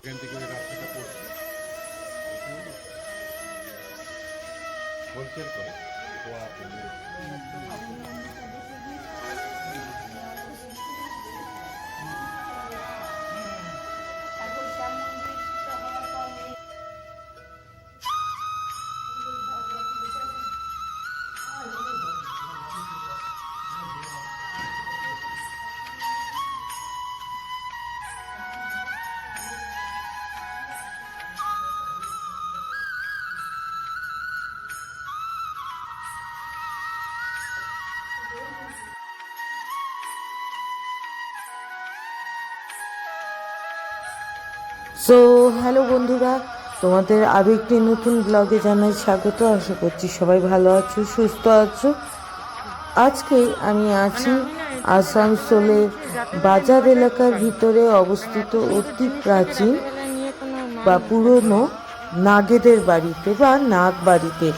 এখান থেকে ওই রাস্তাটা পড়ছে হোলসেল করে সো হ্যালো বন্ধুরা, তোমাদের আরও একটি নতুন ব্লগে জানাই স্বাগত। আশা করছি সবাই ভালো আছো, সুস্থ আছো। আজকে আমি আছি আসানসোলের বাজার এলাকার ভিতরে অবস্থিত অতি প্রাচীন বা পুরনো নাগেদের বাড়িতে বা নাগ বাড়িতে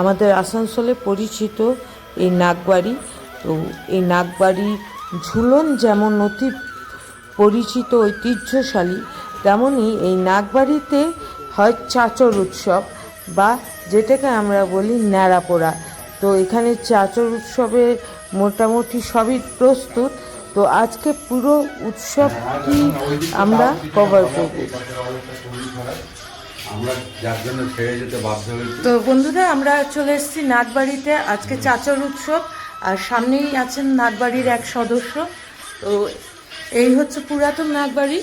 আমাদের আসানসোলে পরিচিত এই নাগবাড়ি। তো এই নাগবাড়ির ঝুলন যেমন অতি পরিচিত, ঐতিহ্যশালী তেমনই এই নাগবাড়িতে হয় চাচর উৎসব বা যেটাকে আমরা বলি ন্যাড়াপোড়া। তো এখানে চাচর উৎসবে মোটামুটি সবই প্রস্তুত। তো আজকে পুরো উৎসবটি আমরা কভার করব? আমরা যার জন্য ছেড়ে যেতে বাধ্য হয়েছি। তো বন্ধুরা আমরা চলে এসেছি নাগবাড়িতে। আজকে চাচর উৎসব আর সামনেই আছেন নাগবাড়ির এক সদস্য। তো এই হচ্ছে পুরাতন নাগবাড়ি।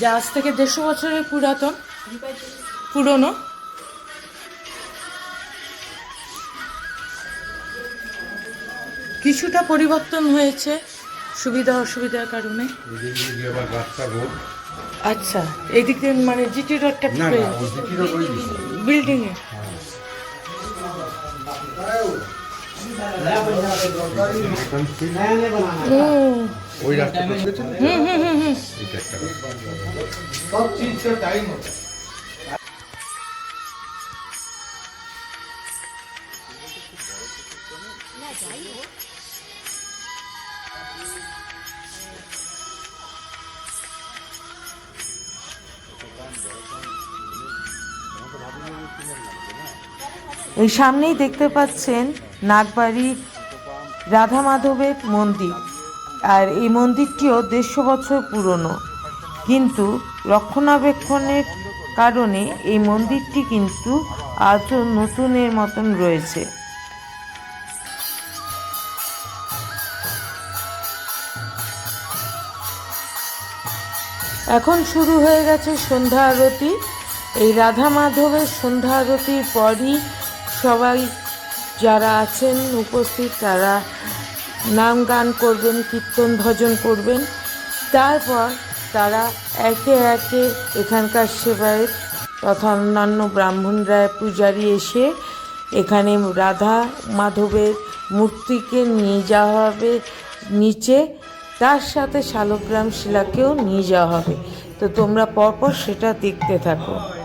যা আজ থেকে দেড়শো বছরের পুরাতন পুরনো। কিছুটা পরিবর্তন হয়েছে সুবিধা অসুবিধার কারণে। আচ্ছা এদিক দিয়ে মানে জিটি রোডটা না ওই দিকে। রোড ওই হুম সামনেই দেখতে পাচ্ছেন নাগবাড়ি রাধা মাধবের মন্দির। আর এই মন্দিরটিও দেড়শো বছর পুরনো। কিন্তু রক্ষণাবেক্ষণের কারণে এই মন্দিরটি কিন্তু আজও নতুনের মতন রয়েছে। এখন শুরু হয়ে গেছে সন্ধ্যা আরতি। এই রাধা মাধবের সন্ধ্যা আরতির পরই সবাই যারা আছেন উপস্থিত তারা নাম গান করবেন, কীর্তন, ভজন করবেন। তারপর তারা একে একে এখানকার সেবায়ত তথা অন্যান্য ব্রাহ্মণরা পূজারী এসে এখানে রাধা মাধবের মূর্তিকে নিয়ে যাওয়া হবে নিচে। তার সাথে শালগ্রাম শিলাকেও নিয়ে যাওয়া হবে। তো তোমরা পরপর সেটা দেখতে থাকো।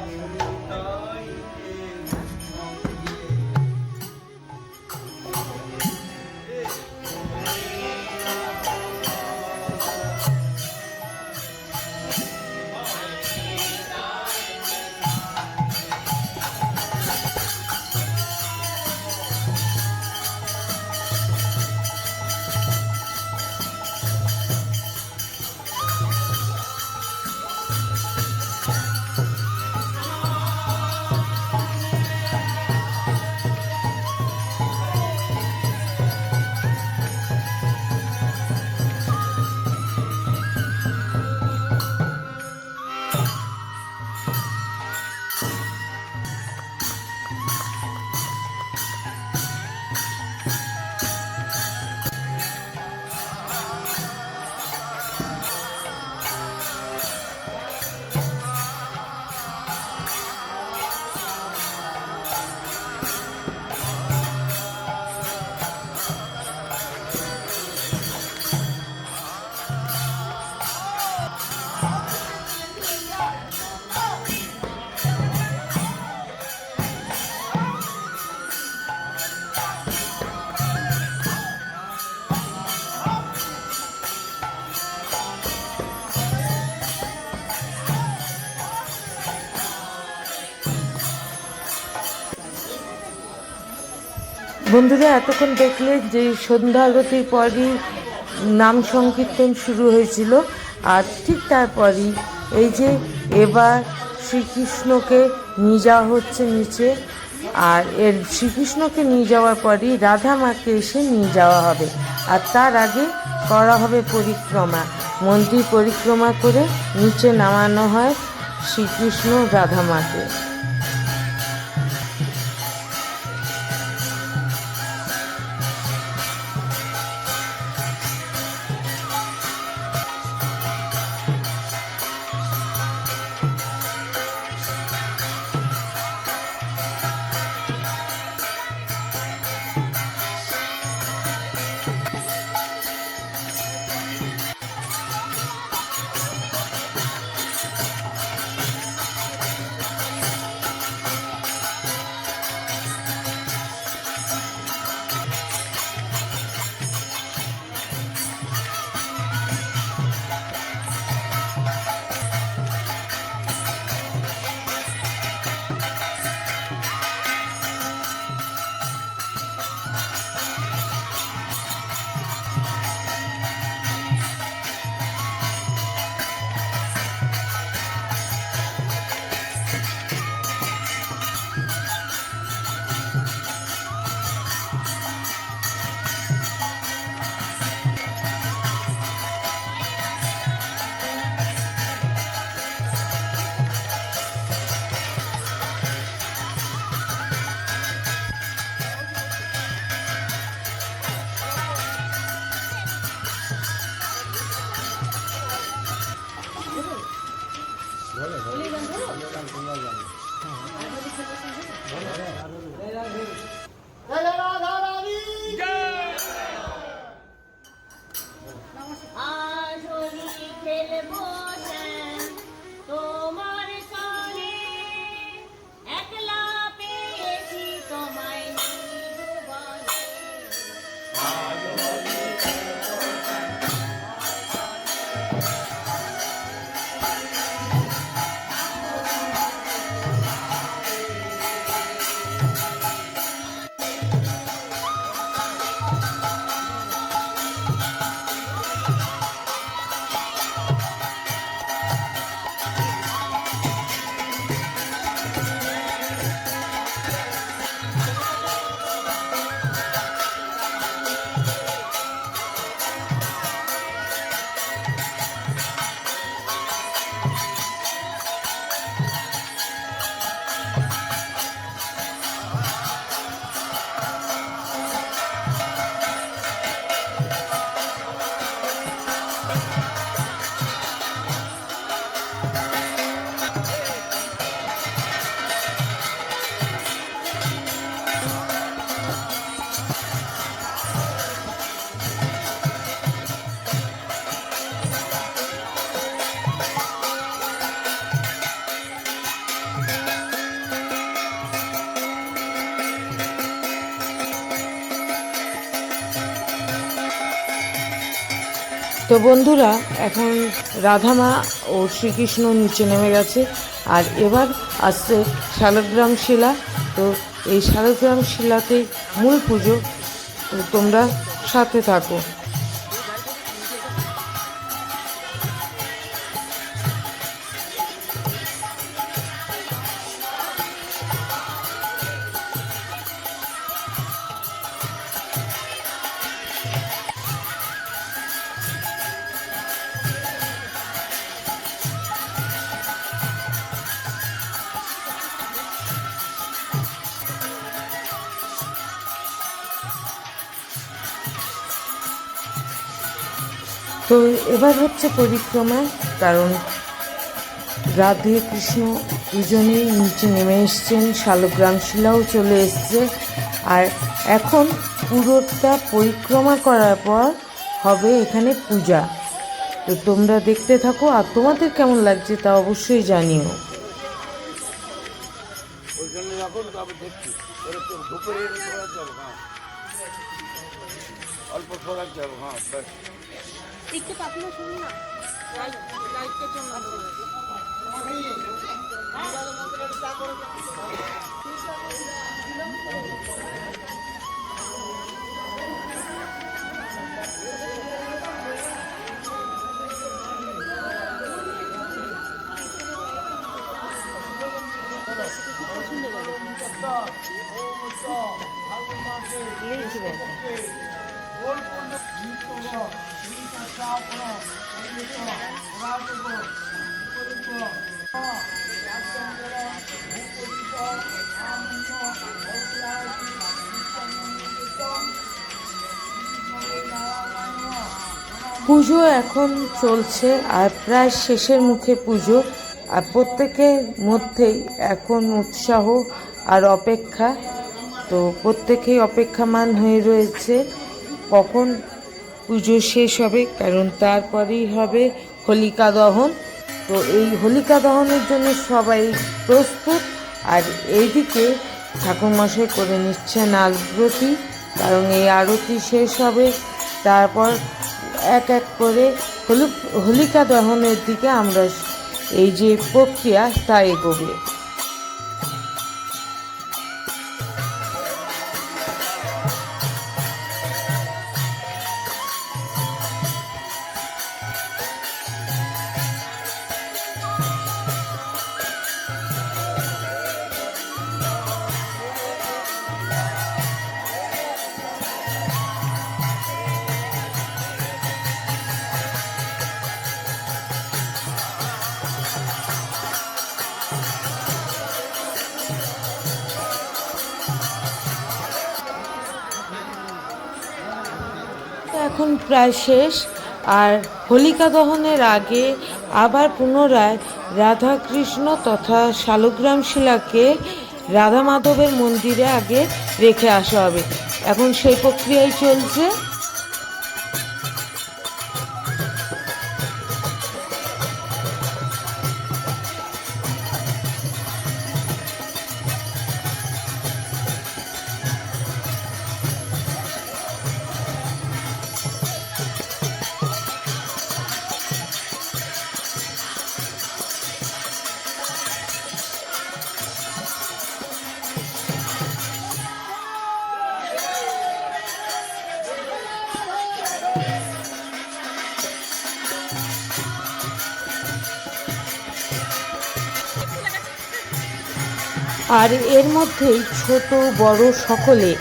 বন্ধুরা, এতক্ষণ দেখলে যে সন্ধ্যা আরতির পরই নাম সংকীর্তন শুরু হয়েছিল। আর ঠিক তারপরই এই যে এবার শ্রীকৃষ্ণকে নিয়ে যাওয়া হচ্ছে নিচে, আর এর শ্রীকৃষ্ণকে নিয়ে যাওয়ার পরই রাধা মাকে এসে নিয়ে যাওয়া হবে। আর তার আগে করা হবে পরিক্রমা। মন্দির পরিক্রমা করে নিচে নামানো হয় শ্রীকৃষ্ণ রাধা মাকে তো বন্ধুরা, এখন রাধামা ও শ্রীকৃষ্ণ নিচে নেমে গেছে। আর এবার আসছে শালগ্রাম শিলা। তো এই শালগ্রাম শিলাতে মূল পুজো তোমরা সাথে থাকো। তো এবার হচ্ছে পরিক্রমা, কারণ রাধে কৃষ্ণ দুজনেই নিচে নেমে এসছেন, শালগ্রাম শিলাও চলে এসছে। আর এখন পুরোটা পরিক্রমা করার পর হবে এখানে পূজা। তো তোমরা দেখতে থাকো, আর তোমাদের কেমন লাগছে তা অবশ্যই জানিও। ওইখানে 이렇게 바꾸면 좋나? 라이트 좀 만들어. 이게 20원. পুজো এখন চলছে আর প্রায় শেষের মুখে পুজো, আর প্রত্যেকের মধ্যেই এখন উৎসাহ আর অপেক্ষা। তো প্রত্যেকেই অপেক্ষামান হয়ে রয়েছে। কখন পুজো শেষ হবে, কারণ তারপরেই হবে হোলিকা দহন। তো এই হোলিকা দহনের জন্য সবাই প্রস্তুত। আর এইদিকে ঠাকুরমশাই করে নিচ্ছেন আলব্রতি কারণ এই আরতি শেষ হবে। তারপর এক এক করে হলু হোলিকা দহনের দিকে আমরা এই যে প্রক্রিয়া, তা এগোবে। এখন প্রায় শেষ। আর হোলিকা দহনের আগে আবার পুনরায় রাধাকৃষ্ণ তথা শালগ্রাম শিলাকে রাধা মাধবের মন্দিরে আগে রেখে আসা হবে। এখন সেই প্রক্রিয়াই চলছে। আর এর মধ্যেই ছোট, বড় সকলে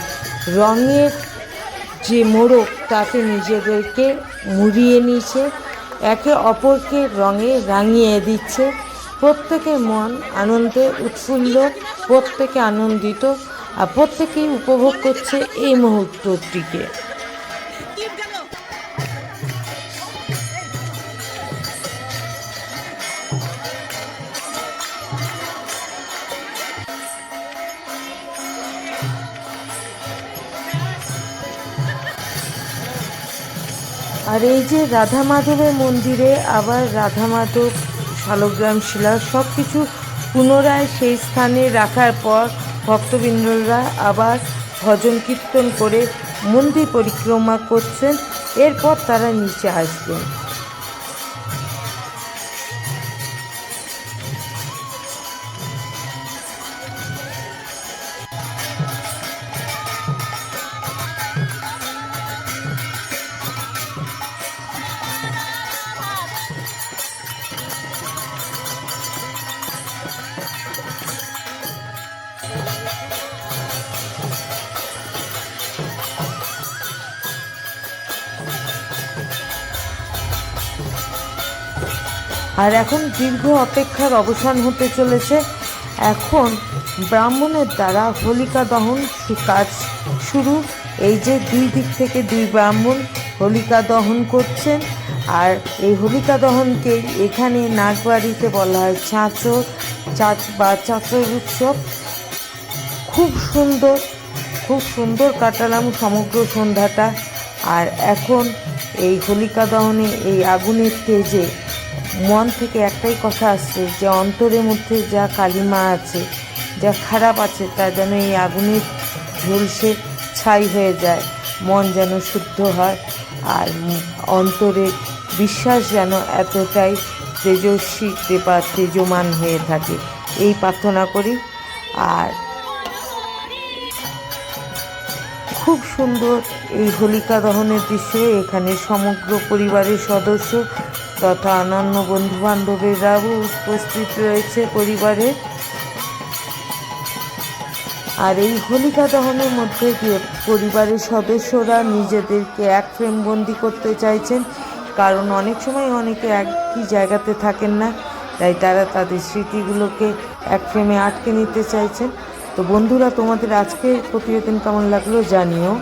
রঙের যে মোড়ক তাতে নিজেদেরকে মুড়িয়ে নিচ্ছে একে অপরকে রঙে রাঙিয়ে দিচ্ছে। প্রত্যেকের মন আনন্দে উৎফুল্ল, প্রত্যেকে আনন্দিত আর প্রত্যেকেই উপভোগ করছে এই মুহূর্তটিকে। আর এই যে রাধা মাধবের মন্দিরে আবার রাধা মাধব, শালগ্রাম শিলা সব কিছু পুনরায় সেই স্থানে রাখার পর ভক্তবৃন্দরা আবার ভজন কীর্তন করে মন্দির পরিক্রমা করছেন। এরপর তারা নিচে আসবেন। আর এখন দীর্ঘ অপেক্ষার অবসান হতে চলেছে। এখন ব্রাহ্মণের দ্বারা হোলিকা দহন কাজ শুরু। এই যে দুই দিক থেকে দুই ব্রাহ্মণ হোলিকা দহন করছেন, আর এই হোলিকা দহনকে এখানে নাগবাড়িতে বলা হয় চাঁচর, চাঁচ বা চাঁচর উৎসব। খুব সুন্দর খুব সুন্দর কাটালাম সমগ্র সন্ধ্যাটা। আর এখন এই হোলিকা দহনে এই আগুনের তেজে মন থেকে একটাই কথা আসছে যে অন্তরের মধ্যে যা কালিমা আছে, যা খারাপ আছে, তা যেন এই আগুনের ঝলসে ছাই হয়ে যায়। মন যেন শুদ্ধ হয় আর অন্তরে বিশ্বাস যেন এতটাই তেজস্বী বা তেজমান হয়ে থাকে। এই প্রার্থনা করি। আর খুব সুন্দর এই হোলিকা দহনের দৃশ্য এখানে সমগ্র পরিবারের সদস্য তথা অন্যান্য বন্ধু বান্ধবেরাও উপস্থিত রয়েছে পরিবারে। আর এই হোলিকা দহনের মধ্যে দিয়ে পরিবারের সদস্যরা নিজেদেরকে এক ফ্রেম বন্দি করতে চাইছেন, কারণ অনেক সময় অনেকে একই জায়গাতে থাকেন না, তাই তারা তাদের স্মৃতিগুলোকে এক ফ্রেমে আটকে নিতে চাইছেন। তো বন্ধুরা, তোমাদের আজকের প্রতিবেদন কেমন লাগল জানিও।